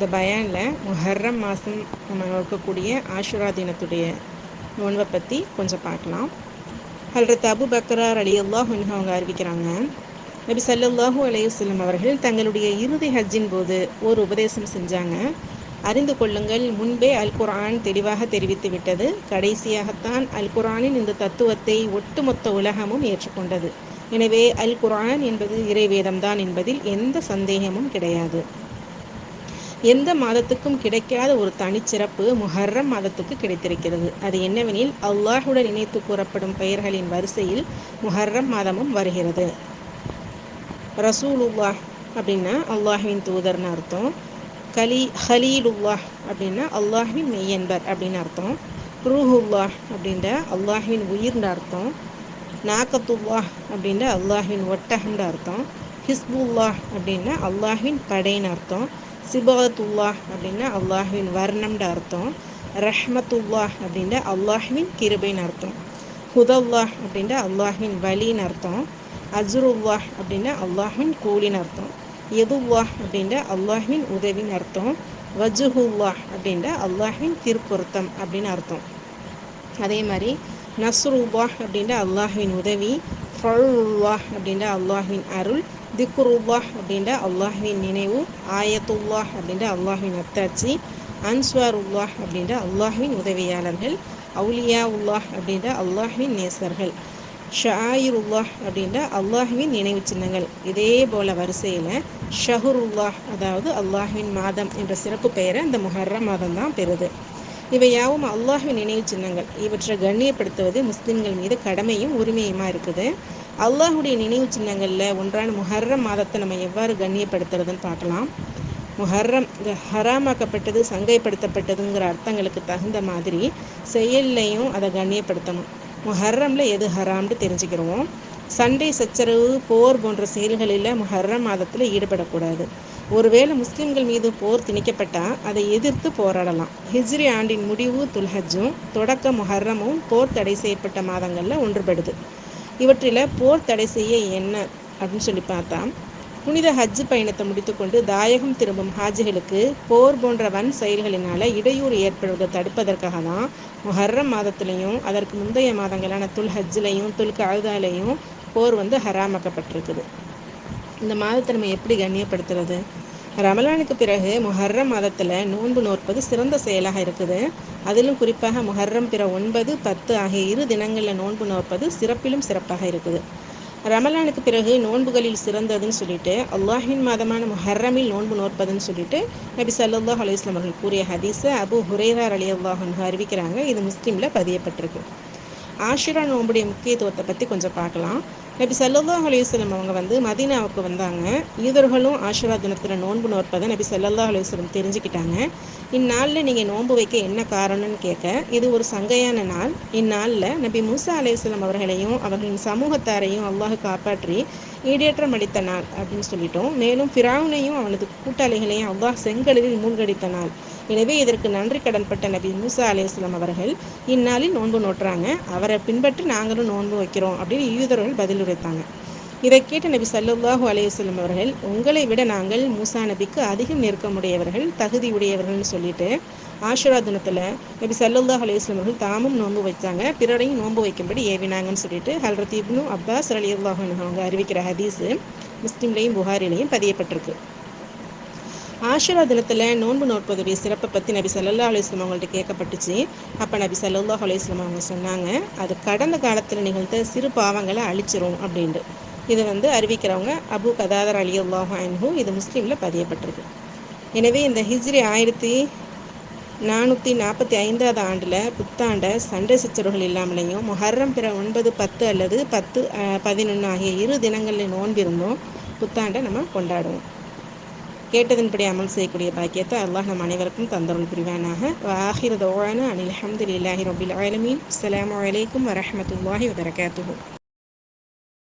இந்த பயானில் முஹர்ரம் மாதம் நம்ம இருக்கக்கூடிய ஆஷுரா தினத்துடைய நோன்பை பற்றி கொஞ்சம் பார்க்கலாம். ஹல்ரத் அபு பக்ரார் அலி அல்லாஹ் அவங்க அறிவிக்கிறாங்க நபி சல்லாஹூ அலையுஸ்லம் அவர்கள் தங்களுடைய இறுதி ஹஜ்ஜின் போது ஒரு உபதேசம் செஞ்சாங்க. அறிந்து கொள்ளுங்கள் முன்பே அல் குரான் தெளிவாக தெரிவித்து விட்டது. கடைசியாகத்தான் அல் குரானின் இந்த தத்துவத்தை ஒட்டுமொத்த உலகமும் ஏற்றுக்கொண்டது. எனவே அல் குரான் என்பது இறைவேதம்தான் என்பதில் எந்த சந்தேகமும் கிடையாது. எந்த மாதத்துக்கும் கிடைக்காத ஒரு தனிச்சிறப்பு முஹர்ரம் மாதத்துக்கு கிடைத்திருக்கிறது. அது என்னவெனில் அல்லாஹுடன் இணைத்து கூறப்படும் பெயர்களின் வரிசையில் முஹர்ரம் மாதமும் வருகிறது. ரசூலுல்லாஹ் அப்படின்னா அல்லாஹுவின் தூதர்னு அர்த்தம். கலி ஹலீலுல்லாஹ் அப்படின்னா அல்லாஹுவின் மெய்யன்பர் அப்படின்னு அர்த்தம். ரூஹுல்லாஹ் அப்படின்ற அல்லாஹுவின் உயிர்ன்ற அர்த்தம். நாக்கத்துல்லாஹ் அப்படின்ற அல்லாஹுவின் ஒட்டகன்ற அர்த்தம். ஹிஸ்புல்லாஹ் அப்படின்னா அல்லாஹுவின் படைன்னு அர்த்தம். சிபாத்துல்லாஹ் அப்படின்னா அல்லாஹுவின் வர்ணம்ன்ற அர்த்தம். ரஹ்மத்துல்லாஹ் அப்படின்ற அல்லாஹுவின் கிருபைன்னு அர்த்தம். ஹுதல்லாஹ் அப்படின்ற அல்லாஹுவின் வலின்னு அர்த்தம். அஜ்ருல்லாஹ் அப்படின்னா அல்லாஹுவின் கூலின்னு அர்த்தம். எதுவாஹ் அப்படின்ற அல்லாஹுவின் உதவின்னு அர்த்தம். வஜுஹுல்லாஹ் அப்படின்ற அல்லாஹின் திருப்பொருத்தம் அப்படின்னு அர்த்தம். அதே மாதிரி நஸ்ருல்லாஹ் அப்படின்ற அல்லாஹுவின் உதவி. ஃபருல்லாஹ் அப்படின்ற அல்லாஹுவின் அருள். திக்ருல்லாஹ் அப்படின்ற அல்லாஹுவின் நினைவு ஆயத்துல்லாஹ் அப்படின்ற அல்லாஹுவின் அத்தாட்சி அன்ஸ்வாருல்லாஹ் அப்படின்ற அல்லாஹுவின் உதவியாளர்கள் அவுலியா உல்லாஹ் அப்படின்ற அல்லாஹுவின் நேசர்கள் ஷாயிருல்லாஹ் அப்படின்ற அல்லாஹுவின் நினைவு சின்னங்கள். இதே போல வரிசையில் ஷஹருல்லாஹ் அதாவது அல்லாஹுவின் மாதம் என்ற சிறப்பு பெயரை இந்த முஹர்ர மாதம் தான் பெறுது. இவை யாவும் அல்லாஹுவின் நினைவு சின்னங்கள். இவற்றை கண்ணியப்படுத்துவது முஸ்லிம்கள் மீது கடமையும் உரிமையுமா இருக்குது? அல்லாஹுடைய நினைவு சின்னங்களில் ஒன்றான முஹர்ரம் மாதத்தை நம்ம எவ்வாறு கண்ணியப்படுத்துறதுன்னு பார்க்கலாம். முஹர்ரம் ஹராமாக்கப்பட்டது சங்கைப்படுத்தப்பட்டதுங்கிற அர்த்தங்களுக்கு தகுந்த மாதிரி செயல்லையும் அதை கண்ணியப்படுத்தணும். முஹர்ரம்ல எது ஹராம்னு தெரிஞ்சுக்கிறோம். சண்டை சச்சரவு போர் போன்ற செயல்களில் முஹர்ரம் மாதத்தில் ஈடுபடக்கூடாது. ஒருவேளை முஸ்லிம்கள் மீது போர் திணிக்கப்பட்டால் அதை எதிர்த்து போராடலாம். ஹிஜ்ரி ஆண்டின் முடிவு துல்ஹஜ்ஜும் தொடக்க முஹர்ரமும் போர் தடை செய்யப்பட்ட மாதங்களில் ஒன்றுபடுது. இவற்றில் போர் தடை செய்ய என்ன? அப்படின்னு சொல்லி பார்த்தா புனித ஹஜ் பயணத்தை முடித்துக்கொண்டு தாயகம் திரும்பும் ஹாஜிகளுக்கு போர் போன்ற வன் செயல்களினால இடையூறு ஏற்படுவதை தடுப்பதற்காக தான் முஹர்ரம் மாதத்துலேயும் அதற்கு முந்தைய மாதங்களான துல் ஹஜ்லையும் துல் கழுதாலையும் போர் வந்து ஹராமாக்கப்பட்டிருக்குது. இந்த மாதத்தை நம்ம எப்படி கண்ணியப்படுத்துறது? ரமலானுக்கு பிறகு முஹர்ரம் மாதத்தில் நோன்பு நோற்பது சிறந்த செயலாக இருக்குது. அதிலும் குறிப்பாக முஹர்ரம் பிற ஒன்பது பத்து ஆகிய இரு தினங்களில் நோன்பு நோற்பது சிறப்பிலும் சிறப்பாக இருக்குது. ரமலானுக்கு பிறகு நோன்புகளில் சிறந்ததுன்னு சொல்லிட்டு அல்லாஹின் மாதமான முஹர்ரமில் நோன்பு நோற்பதுன்னு சொல்லிட்டு நபி சல்லாஹ் அலுவலாம் அவர்கள் கூறிய ஹதீஸை அபு ஹுரேரார் அலி அல்லாஹன் அறிவிக்கிறாங்க. இது முஸ்லீமில் பதியப்பட்டிருக்கு. ஆஷிரா நோம்புடைய முக்கியத்துவத்தை பற்றி கொஞ்சம் பார்க்கலாம். நபி சல்லாஹ் அலையுஸ்லம் அவங்க வந்து மதீனாவுக்கு வந்தாங்க. யூதர்களும் ஆஷிரா தினத்தில் நோன்பு நோற்பதை நபி சல்லாஹ் அலையுஸ்லம் தெரிஞ்சுக்கிட்டாங்க. இந்நாளில் நீங்கள் நோன்பு வைக்க என்ன காரணம்னு கேட்க இது ஒரு சங்கையான நாள். இந்நாளில் நபி மூசா அலையுஸ்லம் அவர்களையும் அவர்களின் சமூகத்தாரையும் அல்லாஹ் காப்பாற்றி ஈடேற்றம் அளித்த நாள் அப்படின்னு சொல்லிட்டோம். மேலும் பிராவினையும் அவனது கூட்டாளிகளையும் அவ்வா செங்கடலில் மூழ்கடித்த நாள் எனவே இதற்கு நன்றி கடன்பட்ட நபி மூசா அலேஸ்லாம் அவர்கள் இந்நாளில் நோன்பு நோட்டுறாங்க அவரை பின்பற்றி நாங்களும் நோன்பு வைக்கிறோம் அப்படின்னு யூதர்கள் பதிலுரைத்தாங்க. இதை கேட்ட நபி சல்லுல்லாஹு அலையுசல்லம் அவர்கள் உங்களை விட நாங்கள் மூசா நபிக்கு அதிகம் நெருக்கமுடையவர்கள் தகுதி உடையவர்கள்னு சொல்லிட்டு ஆஷுரா தினத்தில் நபி சல்லுல்லாஹ் அலையுஸ்லம் அவர்கள் தாமும் நோன்பு வைத்தாங்க. பிறரையும் நோன்பு வைக்கும்படி ஏவினாங்கன்னு சொல்லிட்டு ஹல்ரத் இப்னு அப்பாஸ் அலி அல்லாஹ் அவங்க அறிவிக்கிற ஹதீஸு முஸ்லீம்லையும் புகாரிலையும் பதியப்பட்டிருக்கு. ஆஷுரா தினத்தில் நோன்பு நோற்பதுடைய சிறப்பை பற்றி நபி சல்லா அலுவலாம் அவங்கள்ட்ட கேட்கப்பட்டுச்சு. அப்போ நபி சல்லா அலுவலாம் அவங்க சொன்னாங்க அது கடந்த காலத்தில் நிகழ்த்த சிறு பாவங்களை அழிச்சிரும் அப்படின்ட்டு. இது வந்து அறிவிக்கிறவங்க அபு கதாதர் அலி அல்லாஹ் இது முஸ்லீமில் பதியப்பட்டிருக்கு. எனவே இந்த ஹிஜ்ரி ஆயிரத்தி நானூற்றி நாற்பத்தி ஐந்தாவது ஆண்டில் புத்தாண்டை சண்டை சச்சரவுகள் இல்லாமலையும் மொஹர்ரம் பிற ஒன்பது பத்து அல்லது பத்து பதினொன்று ஆகிய இரு தினங்களில் நோன்பிருந்தும் புத்தாண்டை நம்ம கொண்டாடுவோம். கேட்டதன்படி அமல் செய்யக்கூடிய பாக்கியத்தை அல்லாஹ் நம் அனைவருக்கும் தந்தருள் புரிவானாக. ஆஹிர தோவான அனில் அஹமதுல்லாஹி ரபில் ஆலமீன். அஸ்லாம் வலைக்கம் வரமத்துல்லாஹி வபரகாத்துஹூ.